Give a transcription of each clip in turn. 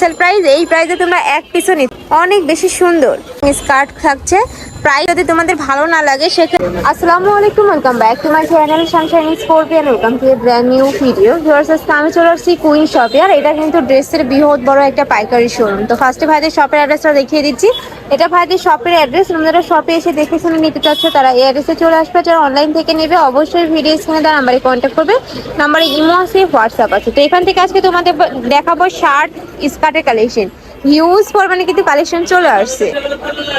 Wholesale price এই প্রাইসে তোমরা এক পিসও নিচ্ছ অনেক বেশি সুন্দর। স্কার্ট থাকছে। প্রাইস যদি তোমাদের ভালো না লাগে, সেক্ষেত্রে আসসালামু আলাইকুম welcome back to my channel sunshining scorpion welcome to a brand new video viewers আমি চলে আসছি কুইন শপে আর এটা কিন্তু ড্রেসের বৃহৎ বড় একটা পাইকারি শোরুম তো ফার্স্টে ভাইদের শপের অ্যাড্রেসটা দেখিয়ে দিচ্ছি। এটা ভাইদের শপের অ্যাড্রেস তোমরা শপে এসে দেখে শুনে নিতে চাচ্ছ, তারা এই অ্যাড্রেসে চলে আসবে। যারা অনলাইন থেকে নেবে, অবশ্যই ভিডিও স্ক্রিনে তার নাম্বারে কন্ট্যাক্ট করবে। নাম্বারে ইমো আছে হোয়াটসঅ্যাপ আছে। তো এখান থেকে আজকে তোমাদের দেখাবো শার্ট স্কার্টের কালেকশন হিউজ পরিমাণে কিন্তু কালেকশন চলে আসছে।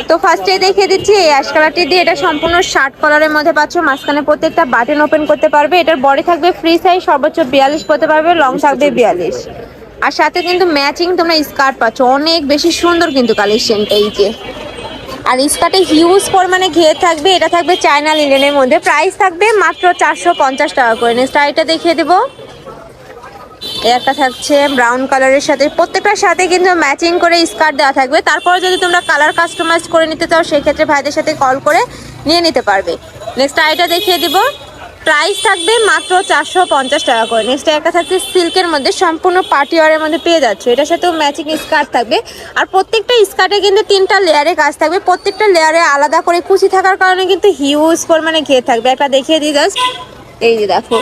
তো ফার্স্টে দেখিয়ে দিচ্ছি, এই অ্যাশ কালারটি দিয়ে এটা সম্পূর্ণ শার্ট কালারের মধ্যে পাচ্ছ। মাঝখানে প্রত্যেকটা বাটন ওপেন করতে পারবে। এটার বডি থাকবে ফ্রি সাইজ সর্বোচ্চ বিয়াল্লিশ করতে পারবে লং থাকবে বিয়াল্লিশ। আর সাথে কিন্তু ম্যাচিং তোমরা স্কার্ট পাচ্ছ। অনেক বেশি সুন্দর কিন্তু কালেকশনটা এই যে। আর স্কার্টে হিউজ পরিমাণে ঘের থাকবে। এটা থাকবে চায়না লিনেনের মধ্যে। প্রাইস থাকবে মাত্র চারশো পঞ্চাশ টাকা করে। নেক্সট আইটা দেখিয়ে দেবো। একটা থাকছে ব্রাউন কালারের সাথে। প্রত্যেকটার সাথে কিন্তু ম্যাচিং করে স্কার্ট দেওয়া থাকবে। তারপরে যদি তোমরা কালার কাস্টমাইজ করে নিতে চাও সেক্ষেত্রে ভাইদের সাথে কল করে নিয়ে নিতে পারবে। নেক্সট আইটা দেখিয়ে দিব। প্রাইস থাকবে মাত্র চারশো পঞ্চাশ টাকা করে। নেক্সট একটা থাকছে সিল্কের মধ্যে, সম্পূর্ণ পার্টি ওয়ারের মধ্যে পেয়ে যাচ্ছে। এটার সাথেও ম্যাচিং স্কার্ট থাকবে। আর প্রত্যেকটা স্কার্টে কিন্তু তিনটা লেয়ারে কাজ থাকবে। প্রত্যেকটা লেয়ারে আলাদা করে কুচি থাকার কারণে কিন্তু হিউজ পরিমাণে ঘের থাকবে। একটা দেখিয়ে দিই জাস্ট এই যে দেখো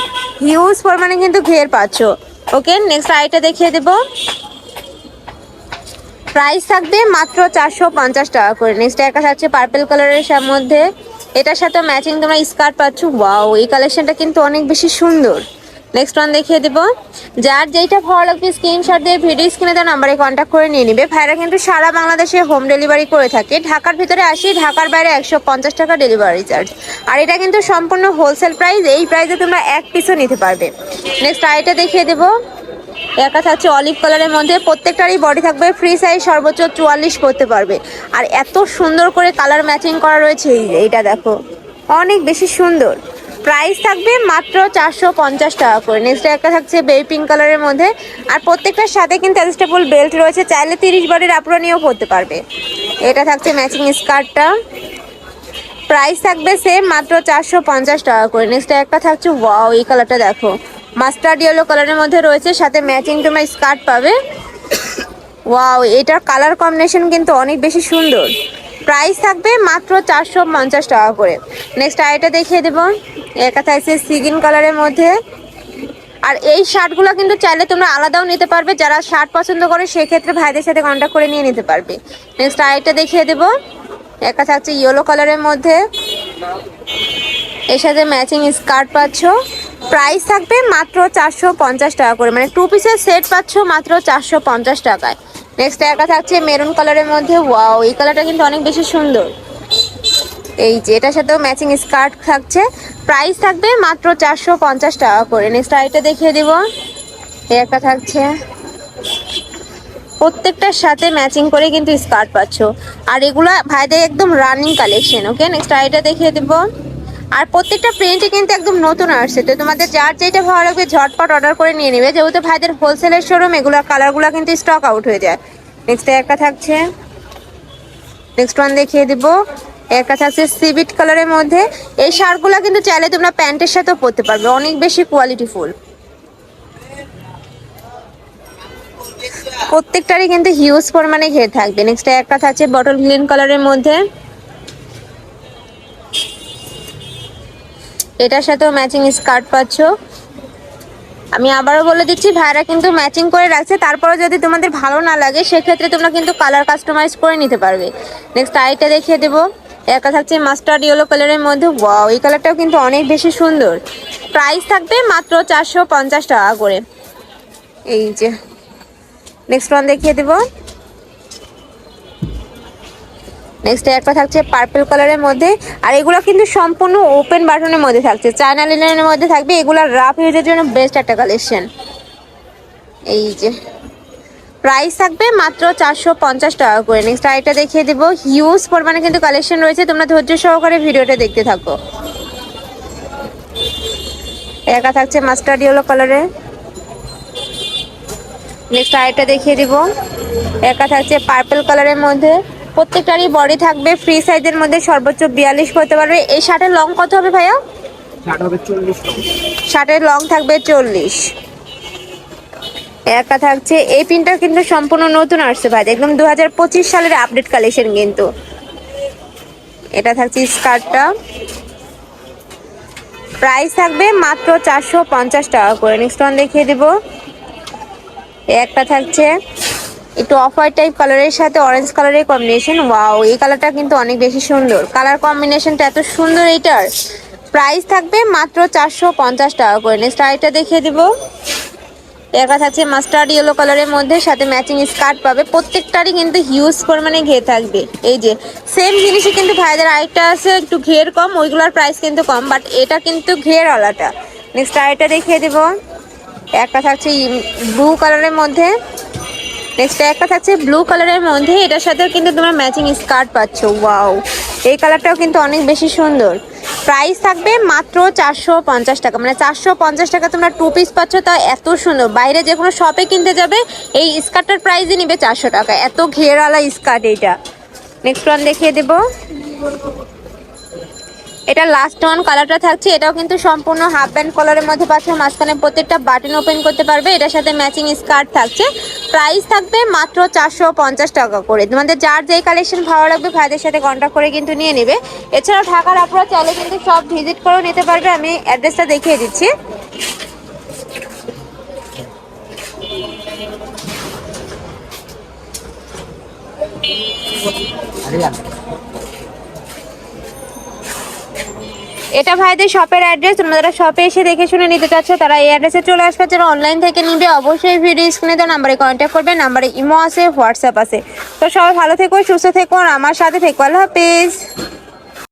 হিউজ পরিমাণে কিন্তু ঘের পাচ্ছ। ওকে নেক্সট আইটা দেখিয়ে দেব। প্রাইস থাকবে মাত্র চারশো পঞ্চাশ টাকা করে। নেক্সট একটা থাকছে পার্পেল কালারের মধ্যে। এটার সাথে ম্যাচিং তোমরা স্কার্ট পাচ্ছ। ওয়াও এই কালেকশনটা কিন্তু অনেক বেশি সুন্দর। নেক্সট ওয়ান দেখিয়ে দেবো। যার যেইটা ভালো লাগবে স্ক্রিনশট দিয়ে ভিডিও স্ক্রিনে দেওয়া নাম্বারে কন্ট্যাক্ট করে নিয়ে নিবে। ভাইরা কিন্তু সারা বাংলাদেশে হোম ডেলিভারি করে থাকে। ঢাকার ভিতরে আসি, ঢাকার বাইরে একশো পঞ্চাশ টাকা ডেলিভারি চার্জ আর এটা কিন্তু সম্পূর্ণ হোলসেল প্রাইস এই প্রাইসে তোমরা এক পিসও নিতে পারবে। নেক্সট আইটা দেখিয়ে দেবো। একা থাকছে অলিভ কালারের মধ্যে প্রত্যেকটারই বডি থাকবে ফ্রি সাইজ সর্বোচ্চ চুয়াল্লিশ করতে পারবে। আর এত সুন্দর করে কালার ম্যাচিং করা রয়েছে, এই এইটা দেখো। অনেক বেশি সুন্দর। প্রাইস থাকবে মাত্র চারশো পঞ্চাশ টাকা করে। নেক্সট একটা থাকছে বেবি পিঙ্ক কালারের মধ্যে। আর প্রত্যেকটার সাথে কিন্তু অ্যাডজাস্টেবল বেল্ট রয়েছে। চাইলে তিরিশ বডির আপুরা নিয়েও পারবে। এটা থাকছে ম্যাচিং স্কার্টটা প্রাইস থাকবে সেম মাত্র চারশো পঞ্চাশ টাকা করে। নেক্সট একটা থাকছে ওয়াও এই কালারটা দেখো। মাস্টার্ড ইয়েলো কালারের মধ্যে রয়েছে, সাথে ম্যাচিং তোমার স্কার্ট পাবে। ওয়াও এটার কালার কম্বিনেশন কিন্তু অনেক বেশি সুন্দর। প্রাইস থাকবে মাত্র চারশো পঞ্চাশ টাকা করে। নেক্সট আইটা দেখিয়ে দেবো। একা থাকছে সিগিন কালারের মধ্যে। আর এই শার্টগুলো কিন্তু চাইলে তোমরা আলাদাও নিতে পারবে, যারা শার্ট পছন্দ করে সেক্ষেত্রে ভাইদের সাথে কন্ট্যাক্ট করে নিয়ে নিতে পারবে। নেক্সট আইটা দেখিয়ে দেবো। একা থাকছে ইয়েলো কালারের মধ্যে। এর সাথে ম্যাচিং স্কার্ট পাচ্ছ। প্রাইস থাকবে মাত্র চারশো পঞ্চাশ টাকা করে। মানে টু পিসের সেট পাচ্ছ মাত্র চারশো পঞ্চাশ টাকায়। নেক্সট একা থাকছে মেরুন কালারের মধ্যে। ওয়াও এই কালারটা কিন্তু অনেক বেশি সুন্দর। এই যে, এটার সাথেও ম্যাচিং স্কার্ট থাকছে। প্রাইস থাকবে মাত্র চারশো পঞ্চাশ টাকা করে। নেক্সট আইটা দেখিয়ে দিব। এই একটা থাকছে। প্রত্যেকটার সাথে ম্যাচিং করে কিন্তু স্কার্ট পাচ্ছ। আর এগুলো ভাইদের একদম রানিং কালেকশন ওকে নেক্সট আইটা দেখিয়ে দেবো। আর প্রত্যেকটা প্রিন্টই কিন্তু একদম নতুন আসছে। তো তোমাদের যার যেটা ভালো লাগবে ঝটপট অর্ডার করে নিয়ে নেবে। যেহেতু ভাইদের হোলসেলের শোরুম এগুলো কালারগুলো কিন্তু স্টক আউট হয়ে যায়। নেক্সট একটা থাকছে। নেক্সট ওয়ান দেখিয়ে দিব। একটা আছে সিভিট কালারের মধ্যে। এই শার্টগুলো কিন্তু চাইলে তোমরা প্যান্টের সাথেও পরতে পারবে। অনেক বেশি কোয়ালিটিফুল প্রত্যেকটারই কিন্তু হিউজ পরিমাণে ঘের থাকবে। নেক্সট এক একটা থাকছে বটল গ্রিন কালারের মধ্যে। এটার সাথেও ম্যাচিং স্কার্ট পাচ্ছ। আমি আবারও বলে দিচ্ছি, ভাইরা কিন্তু ম্যাচিং করে রাখছে। তারপরে যদি তোমাদের ভালো না লাগে, সেক্ষেত্রে তোমরা কিন্তু কালার কাস্টমাইজ করে নিতে পারবে। নেক্সট আইটা দেখিয়ে দেবো। একটা থাকছে মাস্টার্ড ইয়েলো কালারের মধ্যে, ওয়াও, এই কালারটাও কিন্তু অনেক বেশি সুন্দর। প্রাইস থাকবে মাত্র চারশো পঞ্চাশ টাকা করে। এই যে নেক্সট ওয়ান দেখিয়ে দেবো। নেক্সট একটা থাকছে পার্পল কালারের মধ্যে, আর এগুলো কিন্তু সম্পূর্ণ ওপেন বাটনের মধ্যে থাকছে। চায়না লিনের মধ্যে থাকবে, এগুলো রাফ ইউজের জন্য বেস্ট একটা কালেকশন এই যে প্রাইস থাকবে মাত্র চারশো পঞ্চাশ টাকা করে। নেক্সট আরেকটা দেখিয়ে দেবো। হিউজ পরিমাণে কিন্তু কালেকশন রয়েছে। তোমরা ধৈর্য সহকারে ভিডিওটা দেখতে থাকো। একা থাকছে মাস্টার্ড ইয়েলো কালারে নেক্সট আরেকটা দেখিয়ে দিব। একা থাকছে পার্পল কালারের মধ্যে। প্রত্যেকটারই বডি থাকবে। ফ্রি সাইজের মধ্যে সর্বোচ্চ বিয়াল্লিশ করতে পারবে। এই শার্টের লং কত হবে ভাইয়া? শার্টের লং থাকবে চল্লিশ। একটা থাকছে। এই পিনটা কিন্তু সম্পূর্ণ নতুন আসছে ভাই। একদম দু হাজার পঁচিশ সালের আপডেট কালেকশন কিন্তু। এটা থাকছে স্কার্টটা। প্রাইস থাকবে মাত্র চারশো পঞ্চাশ টাকা করে। নেক্সট ওয়ান দেখিয়ে দিব। একটা থাকছে। একটু অফ হোয়াইট টাইপ কালারের সাথে অরেঞ্জ কালারের কম্বিনেশন ওয়াও এই কালারটা কিন্তু অনেক বেশি সুন্দর। কালার কম্বিনেশনটা এত সুন্দর এইটার। প্রাইস থাকবে মাত্র চারশো পঞ্চাশ টাকা করে। নেক্সট আরেকটা দেখিয়ে দিব। একটা থাকছে মাস্টার্ড ইয়েলো কালারের মধ্যে, সাথে ম্যাচিং স্কার্ট পাবে। প্রত্যেকটারই কিন্তু হিউজ পরিমাণে ঘে থাকবে। এই যে সেম জিনিসই কিন্তু ভাইদের আরেকটা আছে, একটু ঘের কম, ওইগুলোর প্রাইস কিন্তু কম বাট এটা কিন্তু ঘের আলাটা নেক্সট আরেকটা দেখিয়ে দিব। একটা থাকছে ব্লু কালারের মধ্যে। নেক্সট একটা থাকছে ব্লু কালারের মধ্যে, এটার সাথেও কিন্তু তোমরা ম্যাচিং স্কার্ট পাচ্ছ। ওয়াও এই কালারটাও কিন্তু অনেক বেশি সুন্দর। প্রাইস থাকবে মাত্র চারশো পঞ্চাশ টাকা। মানে চারশো পঞ্চাশ টাকা তোমরা টু পিস পাচ্ছ, তা এত সুন্দর। বাইরে যে কোনো শপে কিনতে যাবে, এই স্কার্টটার প্রাইসই নিবে চারশো টাকা। এত ঘেরওয়ালা স্কার্ট এইটা। নেক্সট ওয়ান দেখিয়ে দেবো। এটা লাস্ট ওয়ান কালারটা থাকছে, এটাও কিন্তু সম্পূর্ণ হাফ প্যান্ট কলারের মধ্যে পাচ্ছে। মাঝখানে প্রত্যেকটা বাটন ওপেন করতে পারবে, এটার সাথে ম্যাচিং স্কার্ট থাকছে। প্রাইস থাকবে মাত্র চারশো পঞ্চাশ টাকা করে। তোমাদের যার যেই কালেকশন ভালো লাগবে, ভাইদের সাথে কন্ট্যাক্ট করে কিন্তু নিয়ে নেবে। এছাড়াও ঢাকার আপনারা চাইলে কিন্তু সব ভিজিট করেও নিতে পারবে। আমি অ্যাড্রেসটা দেখিয়ে দিচ্ছি। এটা ভাইদের শপের অ্যাড্রেস তোমরা যারা শপে এসে দেখে শুনে নিতে চাচ্ছ, তারা এই অ্যাড্রেসে চলে আসবে। যারা অনলাইন থেকে নিবে, অবশ্যই ভিডিও স্ক্রিনে দেওয়া নাম্বারে কন্ট্যাক্ট করবে নাম্বারে ইমো আছে হোয়াটসঅ্যাপ আছে। তো সবাই ভালো থেকো, সুস্থ থেকো, আর আমার সাথে থেকো। আল্লাহ হাফিজ।